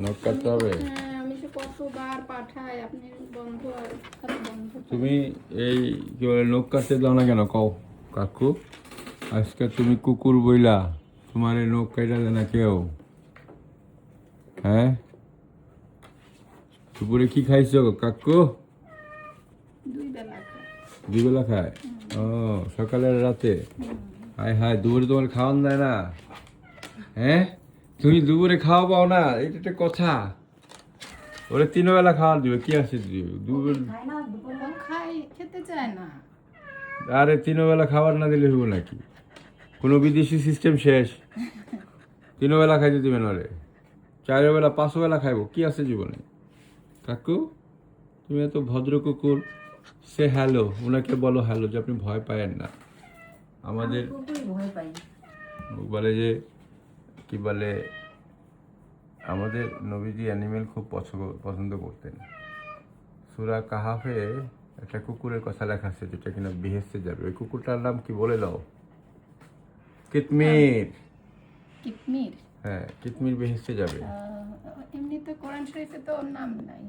নখ কাটতে হবে। হ্যাঁ তুমি এই কি বলে নখ কাটতে দাও না কেন? কও কাকু আজকে তুমি কুকুর বইলা তোমার এই নখ কাটা দেয় না কেউ? হ্যাঁ? দুপুরে কি খাইছো কাকু? দুই বেলা খায়? ও সকালে রাতে? হায় হায় দুপুরে তোমার খাওয়ান দেয় না? হ্যাঁ? তুমি দুপুরে খাওয়া পাও না এটা একটা কথা। ওরে তিন বেলা খাওয়া দিবে কি আছে দিবে? দুপুর খাই খেতে চায় না। আরে তিন বেলা খাবার না দিলে হইব নাকি? কোনো বিদেশি সিস্টেম শেষ। তিন বেলা খাইতে দিবে না রে চার বেলা পাঁচ বেলা খাইবো কি আছে জীবনে? কাকু তুমি এত ভদ্র কুকুর। সে হ্যালো ওনাকে বলো হ্যালো যে আপনি ভয় পায়েন না। আমাদের বলে যে কি বলে আমাদের নবীজি অ্যানিমেল খুব পছন্দ পছন্দ করতেন। সুরা কাহাফে একটা কুকুরের কথা লেখা আছে যেটা কিনা বিহেসে যাবে। ওই কুকুরটার নাম কি বলে দাও? কিতমির। কিতমির? হ্যাঁ কিতমির বিহেসে যাবে। এমনি তো কোরআন শরীফে তো নাম নাই।